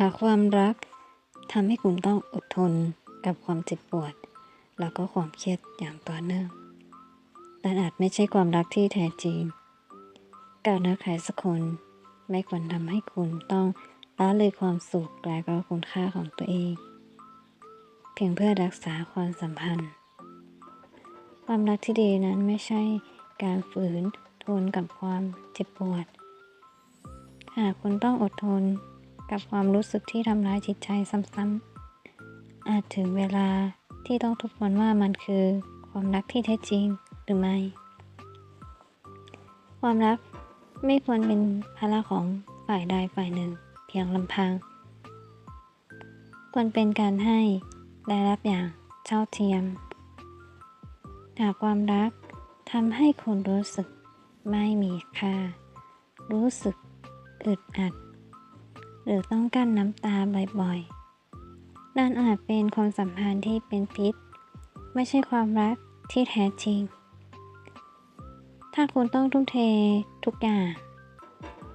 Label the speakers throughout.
Speaker 1: หากความรักทำให้คุณต้องอดทนกับความเจ็บปวด แล้วก็ความเครียดอย่างต่อเนื่องนั่นอาจไม่ใช่ความรักที่แท้จริง การรักใครสักคนไม่ควรทำให้คุณต้องละเลยความสุขและก็คุณค่าของตัวเอง เพียงเพื่อรักษาความสัมพันธ์ ความรักที่ดีนั้นไม่ใช่การฝืนทนกับความเจ็บปวด หากคุณต้องอดทน กับความรู้สึกที่ทำร้ายจิตใจซ้ำๆ อาจถึงเวลาที่ต้องทบทวนว่ามันคือความรักที่แท้จริงหรือไม่ ความรักไม่ควรเป็นภาระของฝ่ายใดฝ่ายหนึ่ง เพียงลำพัง ควรเป็นการให้และรับอย่างเท่าเทียม หากความรักทำให้คุณรู้สึกไม่มีค่า รู้สึกอึดอัด หรือต้องกั้นน้ำตาบ่อยๆ นั่นอาจเป็นความสัมพันธ์ที่เป็นพิษ ไม่ใช่ความรักที่แท้จริง ถ้าคุณต้องทุ่มเททุกอย่าง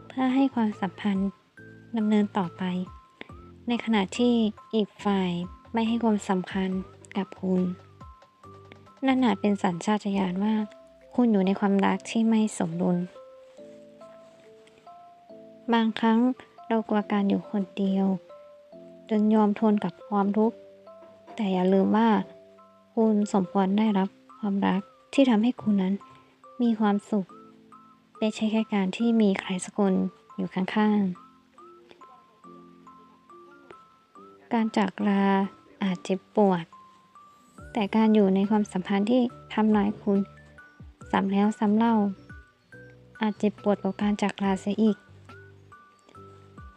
Speaker 1: เพื่อให้ความสัมพันธ์ดำเนินต่อไป ในขณะที่อีกฝ่ายไม่ให้ความสำคัญกับคุณ นั่นอาจเป็นสัญชาตญาณว่า คุณอยู่ในความรักที่ไม่สมดุล บางครั้ง เรากลัวการอยู่คนเดียว จนยอมทนกับความทุกข์ แต่อย่าลืมว่า คุณสมควรได้รับความรักที่ทำให้คุณนั้นมีความสุข ไม่ใช่แค่การที่มีใครสักคนอยู่ข้างๆ การจากลาอาจเจ็บปวด แต่การอยู่ในความสัมพันธ์ที่ทำร้ายคุณซ้ำแล้วซ้ำเล่า อาจเจ็บปวดกว่าการจากลาเสียอีก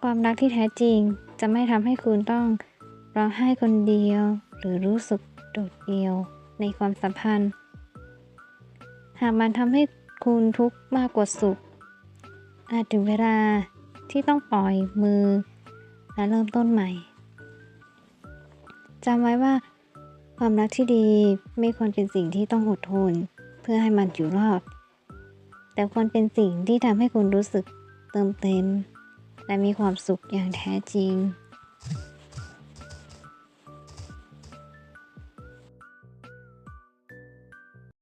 Speaker 1: ความรักที่แท้จริงจะไม่ทำให้คุณต้องร้องไห้คนเดียว หรือรู้สึกโดดเดี่ยวในความสัมพันธ์ หากมันทำให้คุณทุกข์มากกว่าสุข อาจถึงเวลาที่ต้องปล่อยมือ และเริ่มต้นใหม่จำไว้ว่า ความรักที่ดีไม่ควรเป็นสิ่งที่ต้องอดทน เพื่อให้มันอยู่รอด แต่ควรเป็นสิ่งที่ทำให้คุณรู้สึกเติมเต็ม และมีความสุขอย่างแท้จริง